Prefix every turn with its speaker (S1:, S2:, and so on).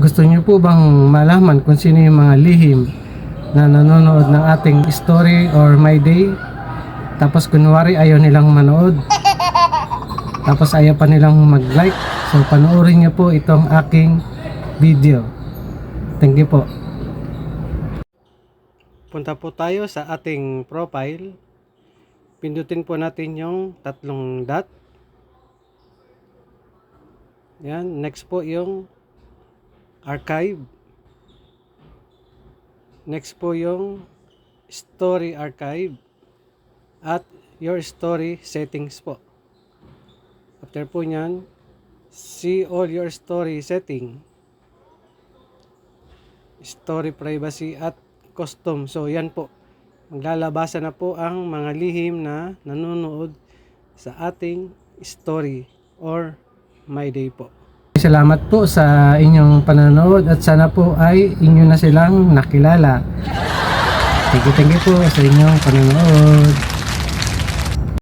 S1: Gusto niyo po bang malaman kung sino yung mga lihim na nanonood ng ating story or my day? Tapos kunwari ayaw nilang manood. Tapos ayaw pa nilang mag-like. So panoorin niyo po itong aking video. Thank you po. Punta po tayo sa ating profile. Pindutin po natin yung tatlong dot. Yan, next po yung archive. Next po yung story archive at your story settings po. After po nyan, see all your story setting. Story privacy at custom. So yan po. Maglalabasan na po ang mga lihim na nanonood sa ating story or my day po. Salamat po sa inyong panonood at sana po ay inyo na silang nakilala. Thank you, thank you po sa inyong panonood.